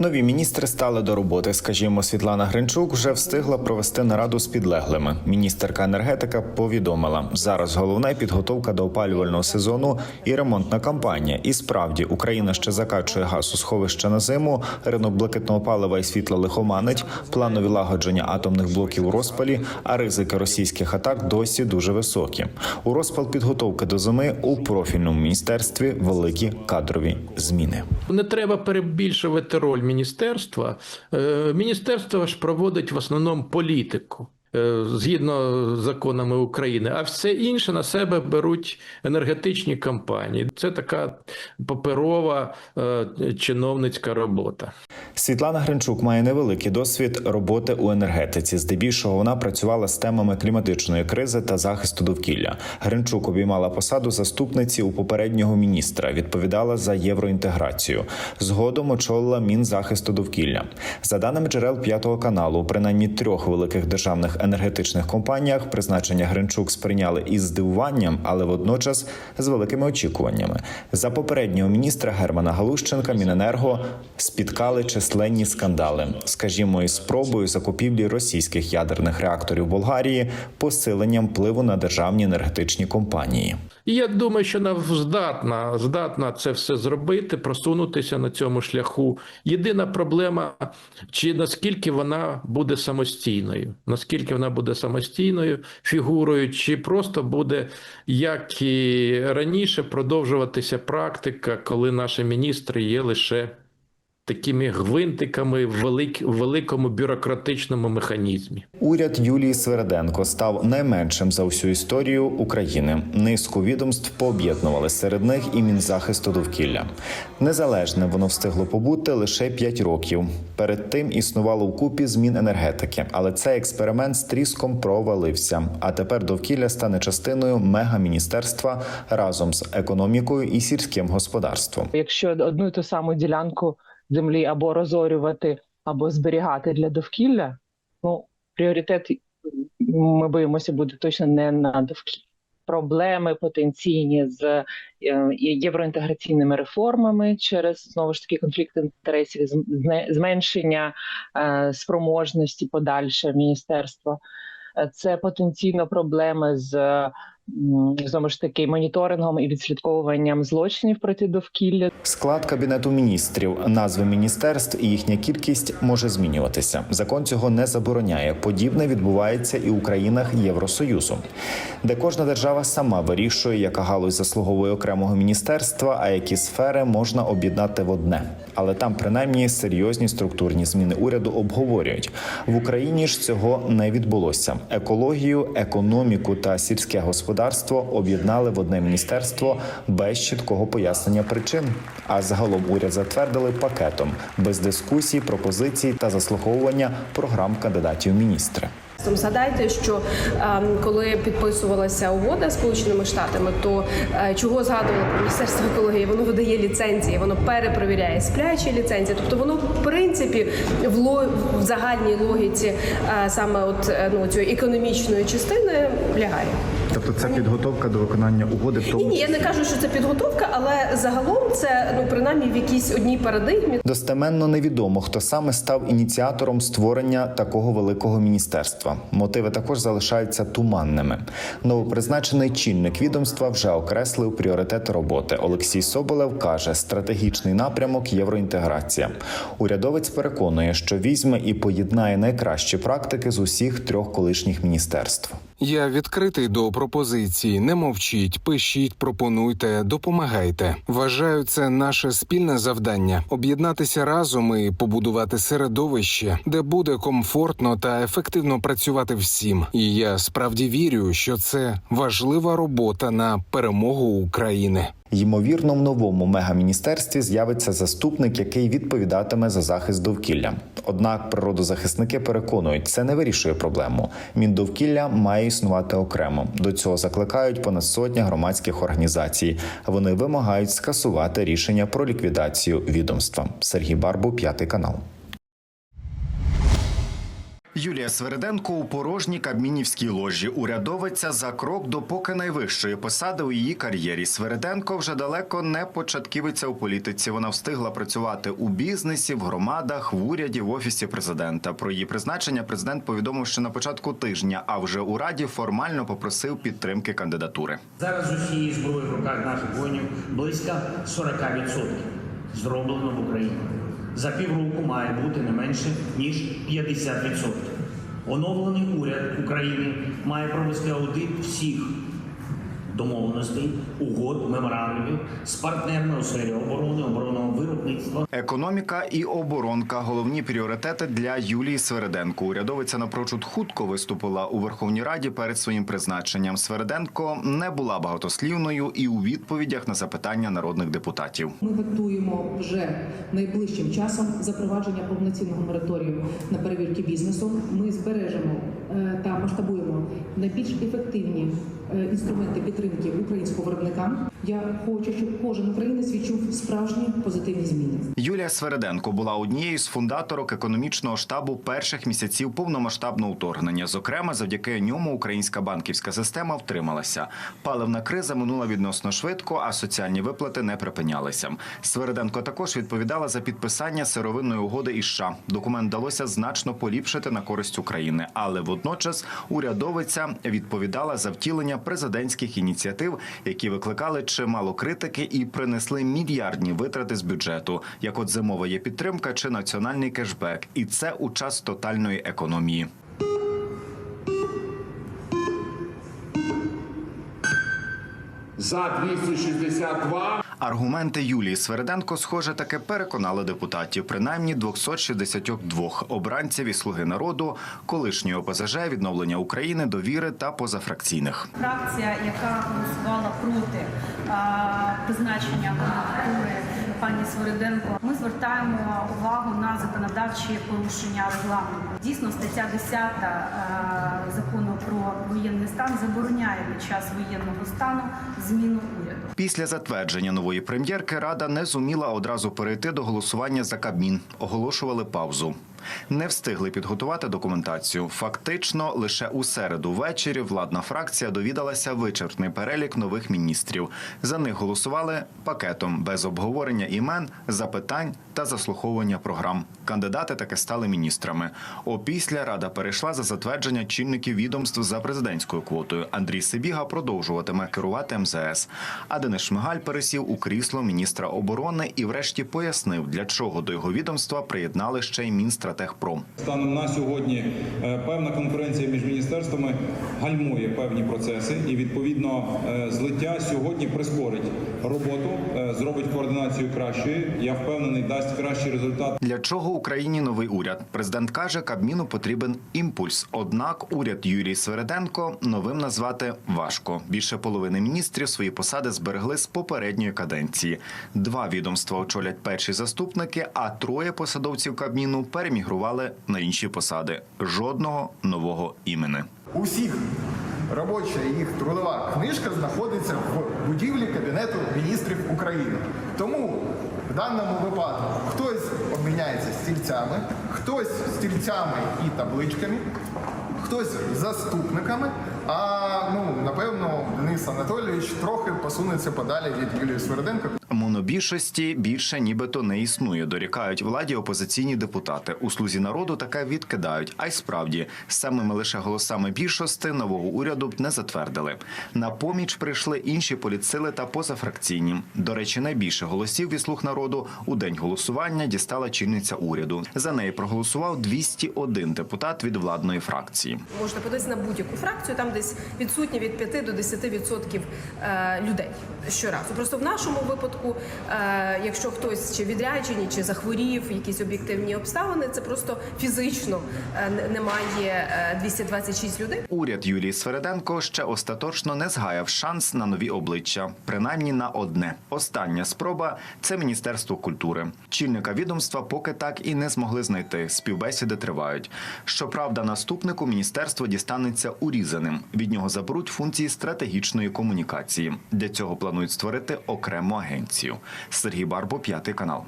Нові міністри стали до роботи. Скажімо, Світлана Гринчук вже встигла провести нараду з підлеглими. Міністерка енергетика повідомила, зараз головне підготовка до опалювального сезону і ремонтна кампанія. І справді Україна ще закачує газ у сховище на зиму. Ринок блакитного палива і світла лихоманить, планові лагодження атомних блоків у розпалі, а ризики російських атак досі дуже високі. У розпал підготовки до зими у профільному міністерстві великі кадрові зміни. Не треба перебільшувати роль міністерства. Е, Міністерство ж проводить в основному політику. Е, Згідно з законами України, а все інше на себе беруть енергетичні компанії. Це така паперова е, чиновницька робота. Світлана Гринчук має невеликий досвід роботи у енергетиці. Здебільшого вона працювала з темами кліматичної кризи та захисту довкілля. Гринчук обіймала посаду заступниці у попереднього міністра, відповідала за євроінтеграцію. Згодом очолила Мінзахисту довкілля. За даними джерел п'ятого каналу, принаймні трьох великих державних енергетичних компаніях призначення Гринчук сприйняли із здивуванням, але водночас з великими очікуваннями. За попереднього міністра Германа Галущенка Міненерго спіткали численні скандали, скажімо, із спробою закупівлі російських ядерних реакторів Болгарії, посиленням впливу на державні енергетичні компанії. І я думаю, що вона здатна, здатна це все зробити, просунутися на цьому шляху. Єдина проблема, чи наскільки вона буде самостійною, наскільки вона буде самостійною фігурою, чи просто буде, як і раніше, продовжуватися практика, коли наші міністри є лише такими гвинтиками в велик, великому бюрократичному механізмі. Уряд Юлії Свереденко став найменшим за всю історію України. Низку відомств пооб'єднували серед них і Мінзахисту довкілля. Незалежне воно встигло побути лише 5 років. Перед тим існувало вкупі змін енергетики, але цей експеримент з тріском провалився. А тепер довкілля стане частиною мегаміністерства разом з економікою і сільським господарством. Якщо одну і ту саму ділянку землі або розорювати, або зберігати для довкілля, ну пріоритет ми боїмося буде точно не на довкілля. Проблеми потенційні з е, євроінтеграційними реформами через знову ж таки конфлікт інтересів, зменшення е, спроможності подальше міністерства. Е, Це потенційно проблеми з знову ж таки моніторингом і відслідковуванням злочинів проти довкілля. Склад кабінету міністрів, назви міністерств і їхня кількість може змінюватися. Закон цього не забороняє. Подібне відбувається і у країнах Євросоюзу, де кожна держава сама вирішує, яка галузь заслуговує окремого міністерства, а які сфери можна об'єднати в одне. Але там принаймні серйозні структурні зміни уряду обговорюють. В Україні ж цього не відбулося. Екологію, економіку та сільське господарство об'єднали в одне міністерство без чіткого пояснення причин. А загалом уряд затвердили пакетом без дискусій, пропозицій та заслуховування програм кандидатів в міністри. Тому Згадайте, що ем, коли підписувалася угода з Сполученими Штатами, то е, чого згадувало про міністерство екології? Воно видає ліцензії, воно перепровіряє сплячі ліцензії. Тобто воно в принципі в, ло, в загальній логіці е, саме от е, ну цієї економічної частини лягає. Тобто це підготовка до виконання угоди в Ні, ні, я не кажу, що це підготовка, але загалом це ну принаймні в якійсь одній парадигмі. Достеменно невідомо, хто саме став ініціатором створення такого великого міністерства. Мотиви також залишаються туманними. Новопризначений чільник відомства вже окреслив пріоритети роботи. Олексій Соболев каже, стратегічний напрямок євроінтеграція. Урядовець переконує, що візьме і поєднає найкращі практики з усіх трьох колишніх міністерств. Я відкритий до пропозицій. Не мовчіть, пишіть, пропонуйте, допомагайте. Вважаю, це наше спільне завдання об'єднатися разом і побудувати середовище, де буде комфортно та ефективно працювати всім. І я справді вірю, що це важлива робота на перемогу України. Ймовірно, в новому мегаміністерстві з'явиться заступник, який відповідатиме за захист довкілля. Однак природозахисники переконують, це не вирішує проблему. Міндовкілля має існувати окремо. До цього закликають понад сотня громадських організацій. Вони вимагають скасувати рішення про ліквідацію відомства. Сергій Барбу, п'ятий канал. Юлія Свериденко у порожній кабмінівській ложі. Урядовиця за крок до поки найвищої посади у її кар'єрі. Свериденко вже далеко не початківиця у політиці. Вона встигла працювати у бізнесі, в громадах, в уряді, в офісі президента. Про її призначення президент повідомив ще на початку тижня. А вже у раді формально попросив підтримки кандидатури. Зараз з усієї зброї в руках наших воїнів близько 40% зроблено в Україні. За півроку має бути не менше ніж 50%. Оновлений уряд України має провести аудит всіх домовленостей, угод, меморандумів з партнерами у сфері оборони, оборонного виробництва, Економіка і оборонка головні пріоритети для Юлії Свериденко. Урядовиця напрочуд хутко виступила у Верховній Раді перед своїм призначенням. Свериденко не була багатослівною і у відповідях на запитання народних депутатів. Ми готуємо вже найближчим часом запровадження повноцінного мораторію на перевірки бізнесу. Ми збережемо е, та масштабуємо найбільш ефективні е, інструменти підтримки українського виробника. Я хочу, щоб кожен українець відчув справжні позитивні зміни. Юлія Свериденко була однією з фундаторок економічного штабу перших місяців повномасштабного вторгнення. Зокрема, завдяки ньому українська банківська система втрималася. Паливна криза минула відносно швидко, а соціальні виплати не припинялися. Свериденко також відповідала за підписання сировинної угоди із США. Документ вдалося значно поліпшити на користь України, але водночас урядовиця відповідала за втілення президентських ініціатив, які викликали чимало критики і принесли мільярдні витрати з бюджету, як от зимова є підтримка чи національний кешбек, і це у час тотальної економії. За 262. Аргументи Юлії Свереденко, схоже, таки переконали депутатів, принаймні 262 обранців і слуги народу, колишньої ОПЗЖ, відновлення України, довіри та позафракційних. фракція, яка голосувала проти призначення кандидатури пані Свириденко, ми звертаємо увагу на законодавчі порушення регламенту. Дійсно, стаття 10 закону про воєнний стан забороняє під час воєнного стану зміну уряду. Після затвердження нової прем'єрки рада не зуміла одразу перейти до голосування за Кабмін. Оголошували паузу. Не встигли підготувати документацію. Фактично, лише у середу ввечері владна фракція довідалася вичерпний перелік нових міністрів. За них голосували пакетом без обговорення імен, запитань та заслуховування програм. Кандидати таки стали міністрами. Опісля рада перейшла за затвердження чинників відомств за президентською квотою. Андрій Сибіга продовжуватиме керувати МЗС. А Денис Шмигаль пересів у крісло міністра оборони і, врешті, пояснив, для чого до його відомства приєднали ще й Мінстратегпром. Станом на сьогодні е, певна конкуренція між міністерствами гальмує певні процеси, і відповідно е, злиття сьогодні прискорить роботу, е, зробить координацію кращою. Я впевнений, дасть кращий результат. Для чого Україні новий уряд? Президент каже, Кабміну потрібен імпульс. Однак уряд Юрії Свериденко новим назвати важко. Більше половини міністрів свої посади зберегли з попередньої каденції. Два відомства очолять перші заступники, а троє посадовців Кабміну перемігрували на інші посади. Жодного нового імени. Усіх робоча їх трудова книжка знаходиться в будівлі Кабінету міністрів України. Тому в даному випадку хтось обміняється стільцями, хтось стільцями і табличками, хтось заступниками. А ну напевно Денис Анатолійович трохи посунеться подалі від Юлії Сверденко. Монобільшості більше нібито не існує. Дорікають владі опозиційні депутати. У слузі народу таке відкидають. А й справді самими лише голосами більшості нового уряду б не затвердили. На поміч прийшли інші політсили та позафракційні. До речі, найбільше голосів від слуг народу у день голосування дістала чільниця уряду. За неї проголосував 201 депутат від владної фракції. Можна подивитися на будь-яку фракцію, там десь відсутні від 5 до 10% е, людей щоразу. Просто в нашому випадку, е, якщо хтось чи відряджені, чи захворів, якісь об'єктивні обставини, це просто фізично е, не- немає е, 226 людей. Уряд Юлії Свереденко ще остаточно не згаяв шанс на нові обличчя, принаймні на одне. Остання спроба це міністерство культури. Чільника відомства поки так і не змогли знайти. Співбесіди тривають. Щоправда, наступнику міністерство дістанеться урізаним. Від нього заберуть функції стратегічної комунікації. Для цього планують створити окрему агенцію. Сергій Барбо, п'ятий канал.